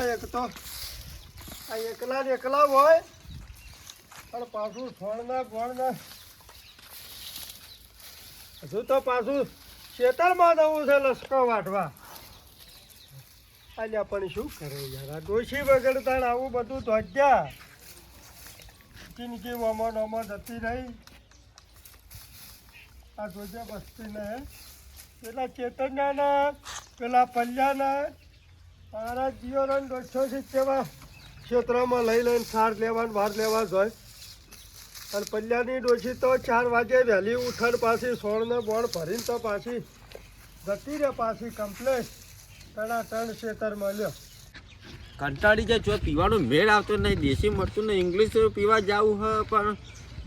મેલ્યો એક તો, આ એકલા ને એકલા હોય, પણ પાછું ફળના ફળના. હજુ તો પાછું ખેતરમાં જવું છે લસકો વાટવા. અલ્યા, પણ શું કરે યાર? આ ડોશી વગર આવું બધું ધોજ્યા જિંદગી ઓમાં વમન જતી રહી. આ જોજે બસ્તીને, પેલા ચેતન્યાના, પેલા પલ્યાના મારા રન દોઢસો સિત્તેરમાં ક્ષેત્રમાં લઈ લઈને સાર લેવા બહાર લેવા જ હોય. અને પલ્યાની ડોશી તો ચાર વાગે વહેલી ઉઠણ પાછી સોળને બોળ ભરીને તો પાછી જતી રહે, પાછી કમ્પ્લેટ તણા ત્રણ ક્ષેત્ર મળ્યો કંટાળી જાય, જો પીવાનો મેળ આવતો નહીં, દેશી મળતું નહીં ઇંગ્લિશ પીવા જવું હ, પણ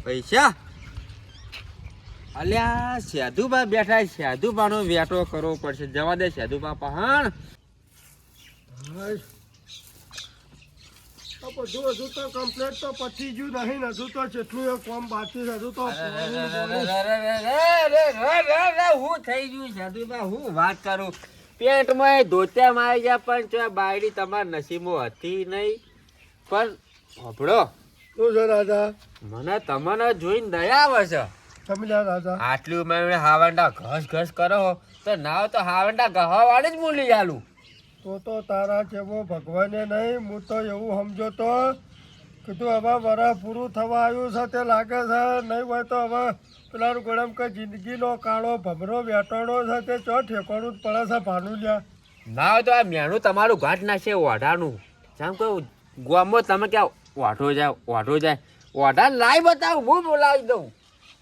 પૈસા? અલ્યા સાધુબા બેઠા. સાધુબાનો વેટો કરવો પડશે. જવા દે સાધુબા પહાણ. બધું હજુ તો કમ્પ્લેટ તો પતી ગયું નહીં હજુ તો જેટલું એ કોમ બાકી હજુ તો હું થઈ ગયું સાધુબા હું વાત કરું. પેન્ટમાં ધોતિયામાં મારી ગયા પણ જો બાયડી તમારા નસીબમાં હતી નહીં. પણ હોભળો. શું છે રાજા? મને તમને જોઈને દયા આવે છે. સમજ્યા રાજા. આટલું મેં હાવંડા ઘસ ઘસ કરો તો ના તો હાવંડા ગહવાળી જ મૂલી આલું. તો તો તારા જેવો ભગવાને નહીં હું તો એવું સમજો તો કીધું હવે વરસ પૂરું થવા આવ્યું છે તે લાગે છે નહીં હોય તો હવે પેલાનું ગળમ કે જિંદગીનો કાળો ભમરો વેટણો છે તે ચો ઠેકાણું જ પડે છે ભાનું લ્યા ના હોય તો આ મેણું તમારું ઘાટ નાખશે ઓઢાનું જેમ કે ગોમો તમે ક્યાં ઓઢો જાય ઓઢો જાય. ઓઢા લાઈ બતાવું હું બોલાવી દઉં.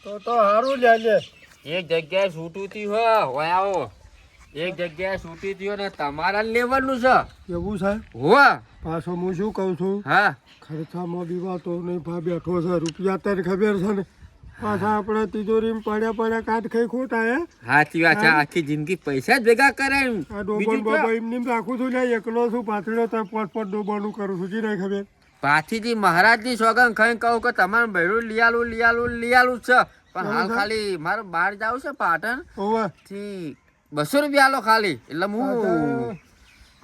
તો તો સારું જાય એક જગ્યાએ છૂટું થયું હોય આવો. એક જગ્યાએ છૂટી થયો ને તમારા લેવલનું છે. એવું છે? હોવા. પાછો હું શું કહું છું? હા. ખર્ચામાં દીવા તો નહીં ભા બેઠો છે રૂપિયા તને ખબર છે ને? પાછા આપણે તિજોરીમાં પડ્યા પડ્યા કાટ ખાઈ ખોટા હે? સાચી વાત છે આખી જિંદગી પૈસા જ ભેગા કરે આ ડોબણ બાબા એમ નેમ રાખું છું ને એકલો છું પાથરીનો તો પોત પોટ ડોબાનું કરું છું જી નહીં ખબર? પાથીજી મહારાજની સોગન ખાઈ કહું કે તમારે ભેડું લિયાલું લિયાલું લિયાલું છે. પણ હાલ ખાલી મારે બહાર જાવ છે પાટણ ઓવે થી બસો રૂપિયા આલો ખાલી. એટલે હું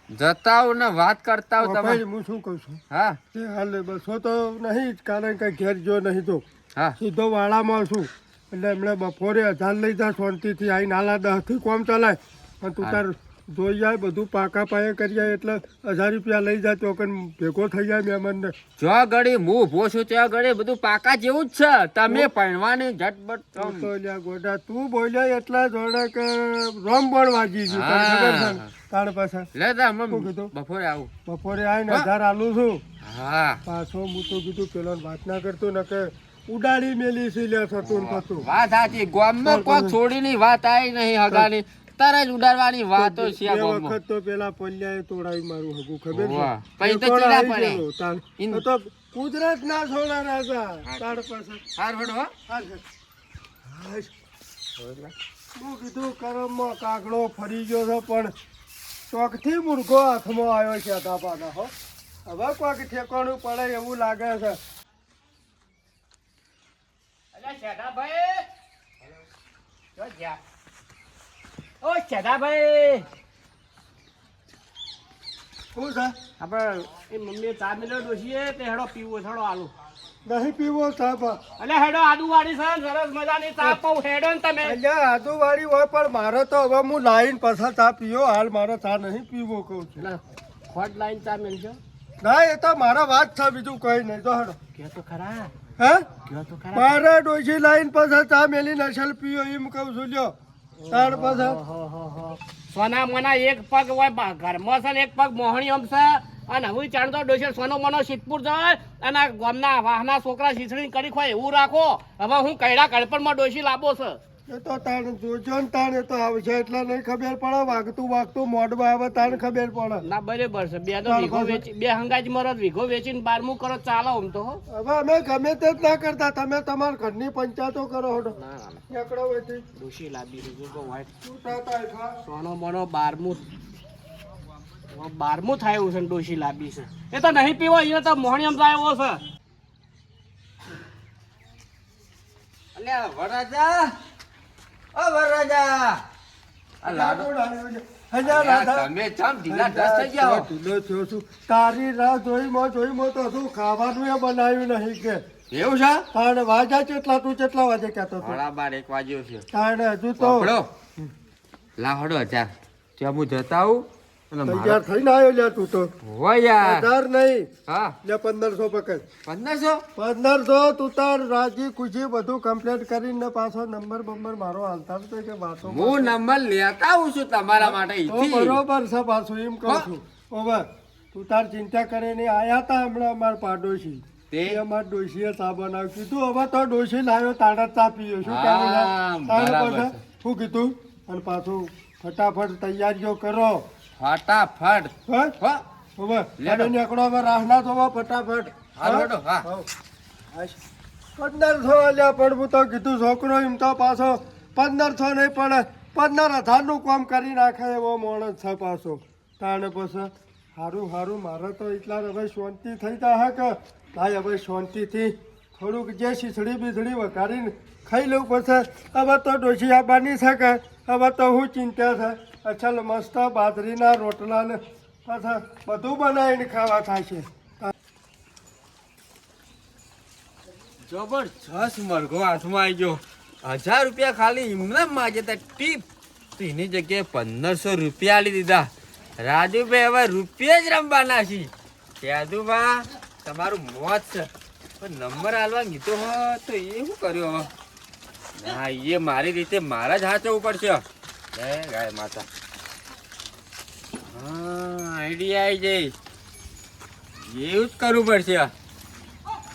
જતા આવું ને વાત કરતા ભાઈ તમે હું શું કહું છું? હા. એ હાલે બસો તો નહીં જ કારણ કે ઘેર જો નહીં તો. હા. સીધો વાળામાં છું. એટલે એમણે બપોરે હજાર લઈ જા શાંતિથી આવીને આલા દહથી કોમ ચલાય. અને તું હા. તાર જોઈ જાય બધું પાકા પાયે કરી જાય એટલે હજાર રૂપિયા લઈ જાય તો ભેગો થઈ જાય મહેમાનને. જો ઘડી હું ઊભો છું ત્યાં ઘડી બધું પાકા જેવું જ છે. તમે પૈણવાની ઝટબટ તું આમ. તો લ્યા ગોડા તું બોલ્યા એટલા જોડે કે રોમ બોલ વાગી ગયું તાણ પાછા લે તા હમણાં કીધું? બપોરે આવું. બપોરે આવીને. હજાર આલું છું. હા. પાછો હું તો કીધું પેલો વાત ના કરતો ન કે ઉડાડી મેલી છે લે થતું થતું વાત સાચી ગામમાં. કોક છોડીની વાત આવી નહીં હગાની. તરત ઉડાડવાની વાતો છે આ ગામમાં. વખત તો પેલા પલ્યાએ તોડાવી મારું હગું ખબર છે? પછી તો ચીલા પડે. તો કુદરત ના છોડા રાજા તાર પાસે હાર વડો હો. કીધું કરમમાં કાગડો ફરી ગયો છે પણ ચોકથી મુર્ગો હાથમાં આવ્યો છે ધાબાના હો. હવે કોઈક ઠેકાણું પડે એવું લાગે છે. જો જ્યાં. ઓ ચેદાભાઈ શું છે? આપણે એ મમ્મીએ ચા મેળવ્યો ડોશીએ તે હેડો પીવો હેડો આલુ. નહીં પીવો સાહેબ એટલે હેડો આદુ વાળી છે સરસ મજાની ચા પાઉં હેડો ને તમે. અહીંયા આદુવાળી હોય પણ મારે તો હવે હું લાઈન પાછા ચા પીવો હાલ મારે ચા નહીં પીવો કહું છું. એટલે ખોટ લાઈન ચા મેળજો ના એ તો મારા વાત છે બીજું કઈ નહીં. તો હેડો. કે તો ખરા? હે? તો ખરા? મારે ડોશી લાઈન પાછા ચા મેલી નશલ પીવો એમ કહું છું લ્યો. હો હો. સોના મના એક પગ હોય ઘરમાં છે એક પગ મોહણી અમશે અને હવે ચાણતો ડોશી સોનો મનો સિદ્ધપુર જાય અને ગામના વાહના છોકરા શીસડી કરી ખોય, એવું રાખો. હવે હું કૈડા કડપણમાં ડોસી લાવો છે. એ તો તાણ જોજો ને તાણ એ તો આવશે એટલે નહીં ખબર પડે વાગતું વાગતું મોઢમાં આવે તાણ ખબર પડે. ના બરાબર છે. બે તો વીઘો વેચી બે હંગાજ મરો વીઘો વેચીને બારમું કરો ચાલો આમ તો હવે અમે ગમે તે જ ના કરતા તમે તમારા ઘરની પંચાયતો કરો હડો ડોશી તો સોનો મોનો બારમું. બારમું થાય એવું છે ને ડોશી લાંબી છે. એ તો નહીં પીવો અહીંયા તો જાય એવો છે. અલ્યા વરરાજા. આ લાડુ. કોણ આવ્યું છે? હજા રાધા. તમે ચમ ઢીલા ઢસ થઈ ગયા ઢીલો થયો છું. તારી રાહ જોઈ મો જોઈ મો તો શું ખાવાનું એ બનાવ્યું નહીં કે? એવું છે? તાણે વાજા કેટલા તું કેટલા વાગે કહેતો હતો? એક વાગ્યો છે. તાણે હજુ તો લાવડો હજાર ત્યાં હું જતા આવું. તૈયાર થઈને આવ્યો લ્યા તું તો. હજાર નહીં. હા. લે પંદરસો પકડ. પંદરસો? પંદરસો તું તાર રાજી ખુશી બધું કમ્પ્લીટ કરીને પાછો નંબર બંબર મારો હાલતા જ કે વાતો હું નંબર લેતા આવું છું તમારા માટે બરોબર છે પાછું એમ કહું છું. ઓવર તું તાર ચિંતા કરીને આયા હતા હમણાં અમારા પાડોશી. તે? અમારા ડોશીએ ચા બનાવ્યું કીધું હવે તો ડોશી લાવ્યો તાડા ચા પીયો શું તારે શું કીધું? અને પાછું ફટાફટ તૈયારીઓ કરો. ફટાફટ. નીકળો હવે રાહના ધોવા ફટાફટ. હાલો, હા. પંદરસો અલ્યા પણ હું તો કીધું છોકરો એમ તો પાછો પંદરસો નહીં પણ પંદર હજારનું કામ કરી નાખે એવો માણસ છે પાછો. તાણે પછી સારું સારું મારે તો એટલા હવે શાંતિ થઈ જાય કે? ભાઈ હવે શાંતિથી થોડુંક જે શીસડી બીસડી વઘારીને ખાઈ લઉં પછી. હવે તો ડોસી આવવાની છે કે? હવે તો હું ચિંતા છે. અચલ મસ્ત બાજરીના રોટલા ને પાછા બધું બનાવીને ખાવા થાય છે. જબરજસ્ત મરઘો હાથમાં આવી ગયો. હજાર રૂપિયા ખાલી એમને માગે તા ટીપ. તો એની જગ્યાએ પંદરસો રૂપિયા આલી દીધા. રાજુભાઈ, હવે રૂપિયા જ રમવાના છે. યાદુબા તમારું મોત છે. પણ નંબર હાલવા કીધો હો તો એ શું કર્યું? હવે હા એ મારી રીતે મારા જ હાચવવું પડશે જય ગાય માતા. આઈડિયા આવી જઈ એવું જ કરવું પડશે.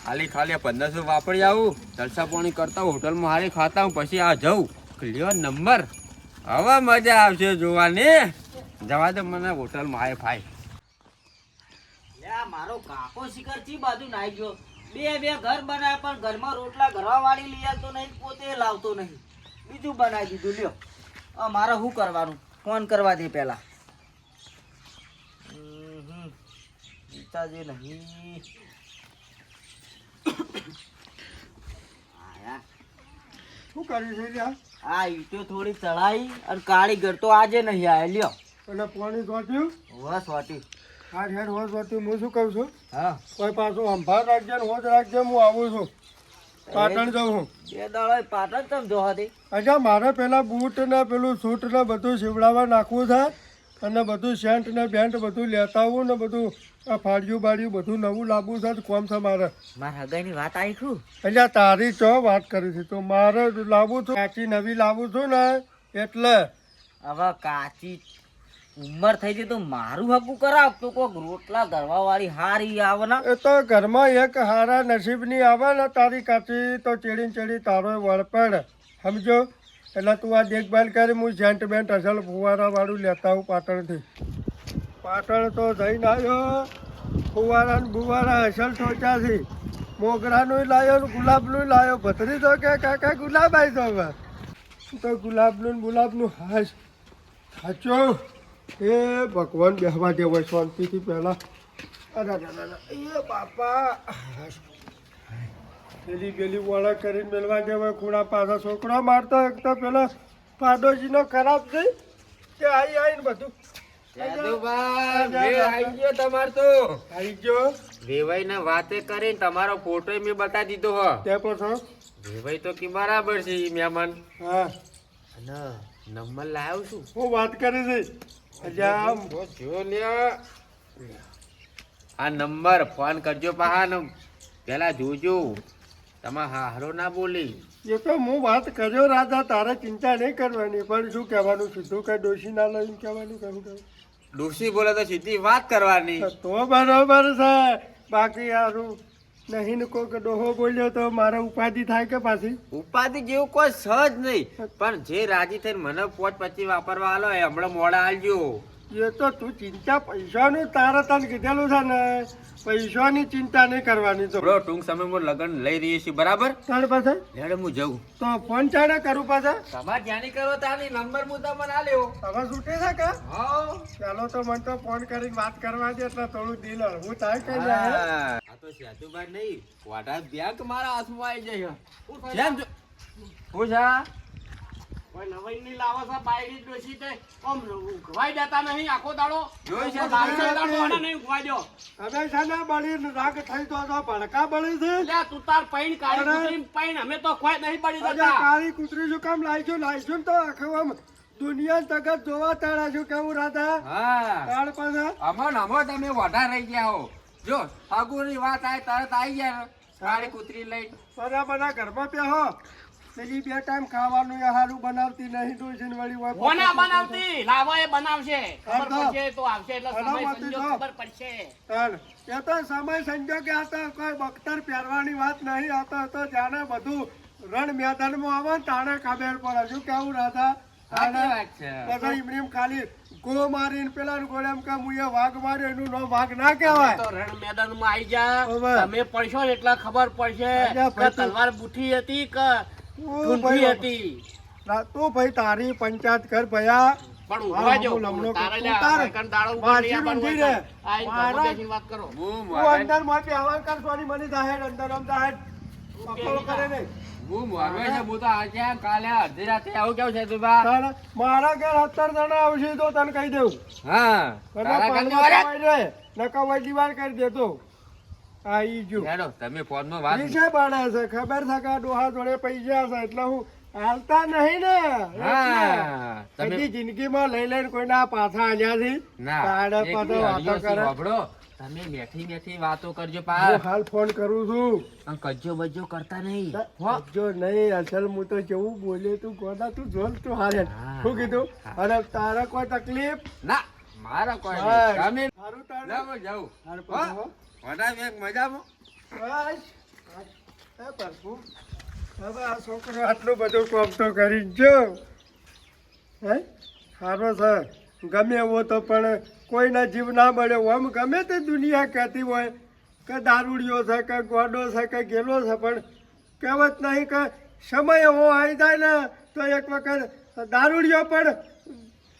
ખાલી ખાલી પંદરસો વાપરી આવું. જલસા પાણી કરતા હોટલમાં હારી ખાતા હું પછી આ જઉં. લ્યો નંબર હવે મજા આવશે જોવાની. જવા દે મને હોટલમાં હાય ફાય. મારો કાકો શિખર ચી બાજુ નાઈ ગયો. બે બે ઘર બનાવ્યા પણ ઘરમાં રોટલા ઘરવા વાળી લઈ આવતો નહીં, પોતે લાવતો નહીં. બીજું બનાવી દીધું. લ્યો. મારે શું કરવાનું? ફોન કરવા દે પેલા પિતાજી નહીં. આયા. શું કર્યું છે લ્યા? આ ઈટો થોડી ચડાઈ અને કાળીગર તો આજે નહીં આવે લ્યો. અને પાણી સોટ્યું બસ વાટી. આ હેડ હોજ વાટ્યું હું શું કહું છું? હા. કોઈ પાછું સંભાળ રાખજે ને હોજ રાખજે હું આવું છું. પાટણ જાઉં છું. બે દાડો પાટણ તમ જોવા દે અચ્છા મારે પેલા બૂટ ને પેલું સૂટ ને બધું સીવડાવવા નાખવું છે? અને બધું સેન્ટ ને બેન્ટ બધું લેતા આવું ને બધું આ ફાડ્યું બાડ્યું બધું નવું લાવવું છે કોમ છે મારે. મારા હગાઈની વાત આવી છું એટલે તારી તો વાત કરી છે. તો મારે લાવું છું કાચી નવી લાવું છું ને એટલે. હવે કાચી ઉંમર થઈ ગઈ તો મારું હકું કરાવ. તો કોક રોટલા ગરવા વાળી હારી આવે ને. એ તો ઘરમાં એક હારા નસીબની આવે ને તારી કાચી તો ચેડી ચેડી તારો વળપડ સમજો? એટલે તું આ દેખભાલ કરી, હું જેન્ટ બેન્ટ અસલ ફુવારા વાળું લેતા આવું પાટણથી. પાટણ તો જઈને આવ્યો ફુવારા ને બુવારા અસલ ટોચાથી. મોગરાનું લાવ્યો ને ગુલાબનું લાવ્યો ભત્રી તો કે કાકા ગુલાબ આવી તો હવે તો ગુલાબનું ને ગુલાબનું હાશ સાચો? એ ભગવાન બેહવા દેવો શાંતિથી પહેલાં. અરે. એ બાપા. પેલી ગેલી વળા કરીને મેળવા જવાય ખૂણા પાછા છોકરા મારતા એક તો પેલો પાડોશીનો ખરાબ થઈ કે આઈ આઈને બધું. તમાર તો. આવી ગયો. વેવાઈ વાતે કરીને તમારો ફોટો મેં બતાવી દીધો વેવાઈ તો કે બરાબર છે મહેમાન. હા. નંબર લાવ્યો છું. હું વાત કરી છે આ નંબર ફોન કરજો પાહા ને પેલા જોજો. તમે હારો ના બોલી. એ તો હું વાત કર્યો રાજા તારે ચિંતા નહીં કરવાની પણ શું કહેવાનું સીધું કે ડોશી ના લઈને કહેવાનું કહું કહું બોલે તો સીધી વાત કરવાની. તો બરોબર છે બાકી યારું નહીં કોઈક ડોહો બોલ્યો તો મારે ઉપાધિ થાય કે પાછી? ઉપાધિ જેવું કોઈ સહજ નહીં. પણ જે રાજી થઈને મને પોચ પછી વાપરવા આલો એ હમણાં મોડા આલજો. એ તો તું ચિંતા પૈસાનું તારે તને કીધેલું છે ને પૈસાની ચિંતા નહીં કરવાની તો. બ્રો ટૂંક સમયમાં લગ્ન લઈ રહી છીએ બરાબર? તાર પાસે? લેડે હું જઉં. તો ફોન ચાડે કરું પાછા? તમારે જ્યાંની કરો તારી નંબર મુદ્દા મને લેવો. હવે છૂટે છે કે? હા. ચાલો તો મને તો ફોન કરીને વાત કરવા દે એટલે થોડું દિલ હું થાય કે નહીં? આ તો સેતુભાઈ નહીં વાટા બેંક મારા હાથમાં આવી જાય હું છે બાયડી તે. નહીં આખો દાડો જોઈ છે, લાલચો જોઈ છે. દાડો નહીં ઊંઘવાય દ્યો. અમે બળી રાગ થઈ તો તો ભડકા બળી છે. અલ્યા તું તાર પૈણ કાઢી અરે. પૈણ અમે તો ખોય નહીં પડી જતા. કાળી કૂતરી શું કામ લાવીશું લાવીશું તો આખું આમ દુનિયા જગત જોવા તાળા છો કેવું રાધા? હા. તાળ પાસે અમન અમો તમે વધારે રહી ગયા હો. જો ફગુની વાત આય તરત આવી ગયા. કાળી કુતરી લઈ બધા બધા ઘરમાં પહેરો પેલી બે ટાઈમ ખાવાનું એ હારું બનાવતી નહીં ડોસીને વળી હોય કોના બનાવતી? લાવો એ બનાવશે. ખબર પડશે તો આવશે એટલે સમય સંજોગ ખબર પડશે. એ તો સમય સંજોગ આ તો કોઈ બખ્તર પહેરવાની વાત નહીં આ તો તો જાણે બધું રણ મેદાનમાં આવે ને તાણે ખબર પડે. શું કેવું રાધા? સાચી વાત છે. બધા એમનેમ ખાલી ગો મારીને પેલા ગોળે એમ કે હું વાઘ માર્યો એનું નો વાઘ ના કહેવાય. તો રણ મેદાનમાં આવી જા. તમે પડશો એટલે ખબર પડશે તું- તલવાર બુઠી હતી કે તું ભાઈ હતી. તું ભાઈ તારી પંચાયત કર ભયા. મારા- ઘર સત્તર જણા આવશે તો તને કહી દેવું. હા? નકા વઈ દિવાળ કરી દેતો આ ઈ હેડો તમે ફોનમાં વાત પૈસા બાળા છે. ખબર છે કે ડોહા જોડે પૈસા છે એટલે હું હાલતા નહીં ને. હા તમે જિંદગીમાં લઈ લઈને કોઈના પાછા આલ્યા છે. ના તારે પાછો વાતો કરે. તમે મેઠી મેઠી વાતો કરજો પા. હાલ ફોન કરું છું. કજ્જો બજ્જો કરતા નહીં? જો નહીં અસલ હું તો કેવું બોલે તું ગોદા તું જોલ તું હારે શું કીધું? અને તારા કોઈ તકલીફ? ના મારા કોઈ. તમે તારે. જાઓ, વડા બેગ મજામાં? બસ. હવે આ છોકરો આટલું બધું કામ કરી જો હે? સારો છે. ગમે એવો તો પણ કોઈના જીવ ના મળે આમ ગમે તે દુનિયા કહેતી હોય કે દારૂડિયો છે, કે ગોડો છે, કે ગેલો છે, પણ કહેવત નહીં કે સમય એવો આવી જાય ને તો એક વખત દારૂડિયો પણ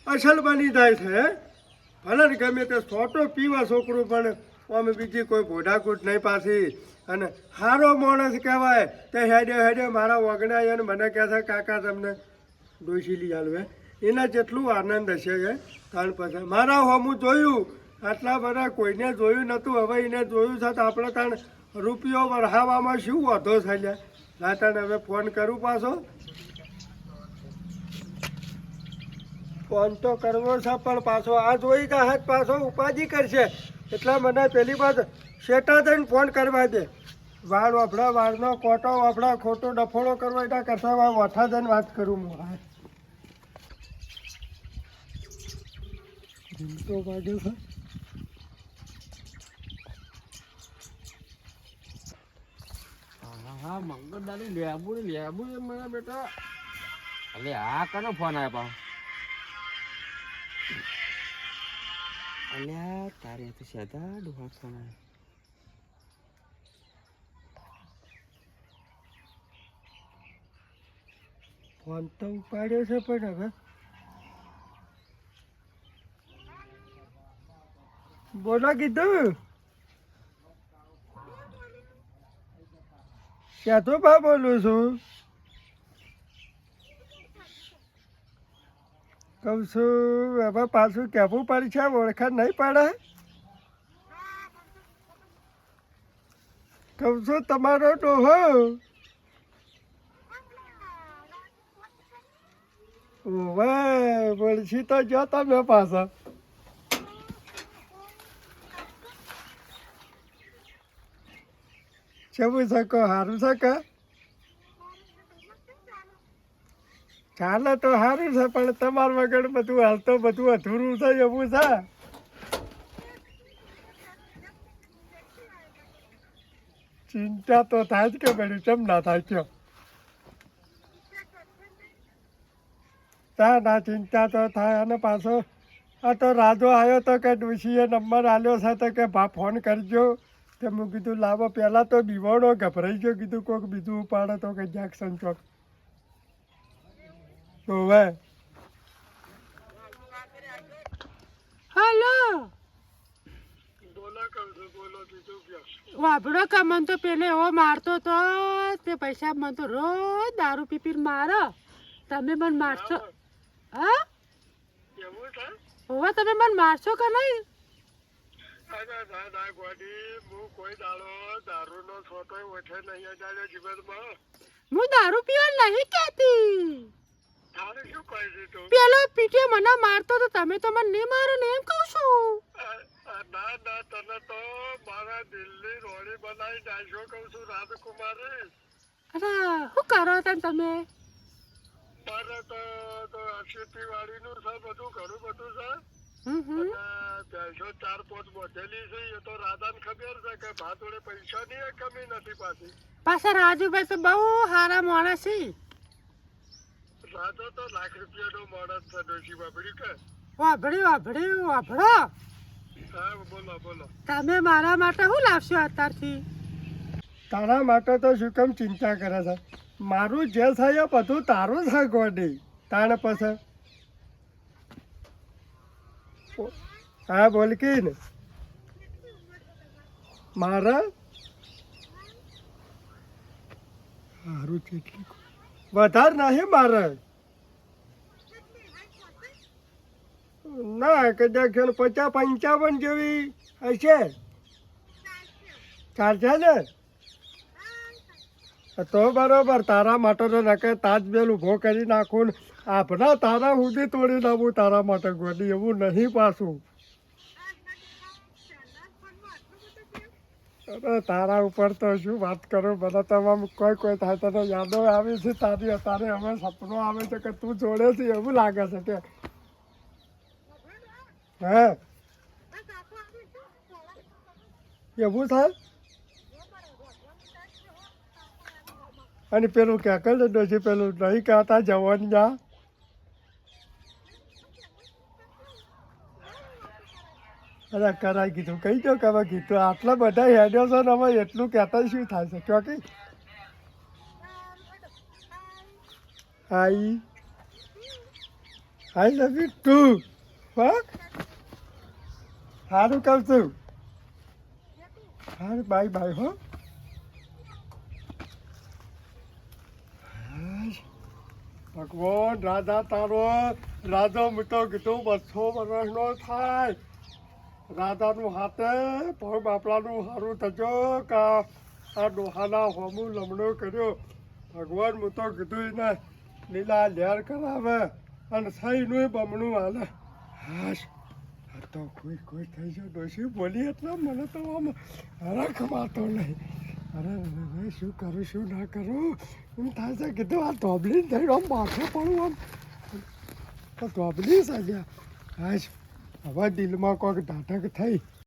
અસલ બની જાય છે? ભલે ગમે તે સોટો પીવા છોકરું પણ આમ બીજી કોઈ ભોઢાકૂટ નહીં પાછી. અને સારો માણસ કહેવાય, તે હેડે હેડે મારા વગણાય અને મને કહે છે, કાકા, તમને ડોસીલી આલવે એના જેટલું આનંદ હશે કે કારણ પછી. મારા હોમું જોયું, આટલા બધા કોઈને જોયું નહોતું, હવે એને જોયું છે તો આપણે તાણ રૂપિયો વરહાવામાં શું વધો લ્યા? લાતાને હવે ફોન કરું પાછો. ફોન તો કરવો છે, પણ પાછો આ જોઈ કે હાથ પાછો ઉપાધિ કરશે? એટલે મને પેલી બાદ શેટા થઈને ફોન કરવા દે. વાળ વફડા વાળનો કોટો વફડા ખોટો ડફોડો કરવા એના કરતા વઠા થઈને વાત કરું હું. હા. તો વાગ્યો છે. હા મંગળદારી લેબુ લેબુ એ મને બેટા. એટલે આ કનો ફોન આવ્યો અલ્યા તારે તો સદા ડોહા આવ્યો ફોન તો ઉપાડ્યો છે પણ હવે બોલો કીધું ક્યાં તો બા બોલું છું કહું છું, હવે પાછું કહેવું છે ઓળખાણ નહીં પડે. કહું છું, તમારો ડોહો. ઓવે, બોલશી તો જો તમે પાછા. કેવું શકો સારું છે કે ચાલે તો સારું છે, પણ તમાર વગર બધું હાલ તો બધું અધૂરું છે, એવું છે? ચિંતા તો થાય જ કે બધું કેમ ના થાય કયો? તા ના, ચિંતા તો થાય, અને પાછો આ તો રાજો આવ્યો તો કે ડુસીએ નંબર આલ્યો છે, તો કે ભા, ફોન કરજો. તે મેં કીધું, લાવો, પહેલાં તો બીવાડો ગભરાઈ ગયો, કીધું કોઈક બીજું ઉપાડો તો કે જેક્સન ચોક હોવે હલો. વાપડો કે મને તો પેલે એવો મારતો તો તે પૈસા મને તો રોજ દારૂ પી મારો. તમે મને મારશો? હા? એવું તમે મને મારશો કે નહીં? હું દારૂ પીવા નહીં દીધું પેલો પીટે મને મારતો તો તમે તો મને નહીં મારો ને એમ કહું છું. ના ના તને તો મારા દિલની રોડી બનાવી નાખ્યો કહું છું રાજકુમારી. અરે શું કરો તમે? મારે તો તો ખેતી વાડીનું છે બધું ઘણું બધું છે. ભેંસો ચાર પાંચ મોઢેલી છે એ તો રાધાને ખબર છે કે ભાતોડે પૈસાની કમી નથી પાછી. પાછા રાજુભાઈ તો બહુ સારા માણસ છે. રાધો તો લાખ રૂપિયાનો માણસ છે ડોશી બાબડી કે? વાભળી વાભળી. વાભડો હા બોલો બોલો. તમે મારા માટે શું લાવશો અત્યારથી? તારા માટે તો શું કેમ ચિંતા કરે છે? મારું જે થાય બધું તારું થાય ગોડી તાણે પછી? હા બોલ કે ને મારા? સારું છે વધારે નહીં મારે. ના, કદાચ પચાસ પંચાવન જેવી હશે. ચાલશે ને? તો બરોબર, તારા માટે તો નકે તાજબેલ ઊભો કરી નાખું આપણા તારા સુધી તોડી નાખું તારા માટે ગોડી એવું નહીં પાછું. અરે, તારા ઉપર તો શું વાત કરું? બધા તમામ કોઈ કોઈ થાય તો યાદો આવે છે તારી, અત્યારે હવે સપનો આવે છે કે તું જોડે છે, એવું લાગે છે કે હે. એવું થાય? અને પેલું કહેકલ છે પેલું નહીં કહેતા, જવાની જા. અરે કરાઈ કીધું. કહી દો કે હવે કીધું. આટલા બધા હેડ્યો છો ને એટલું કહેતા શું થાય છે? ચોકી I I love you too હા સારું કહું છું સારું બાય બાય હો. ભગવાન રાધા તારો રાધો મીઠો કીધું બસો વર્ષનો થાય. રાધાનું હાથે પણ બાપલાનું સારું થજો કા આ ડોહાના હોમું લમણો કર્યો. ભગવાન હું તો કીધું એને લીલા લહેર કરાવે અને સહીનું બમણું હાલે હાશ. તો કોઈ કોઈ થઈ ગયો ડોસી બોલી એટલે મને તો આમ હરખ માતો નહીં. અરે અરે શું કરું, શું ના કરું? એમ થાય છે, કીધું, આ ધોબલી થઈ આમ માથે પડું આમ. તો ધોબલી સાજ્યા હાશ હવે દિલમાં કોઈક ધાટક થઈ.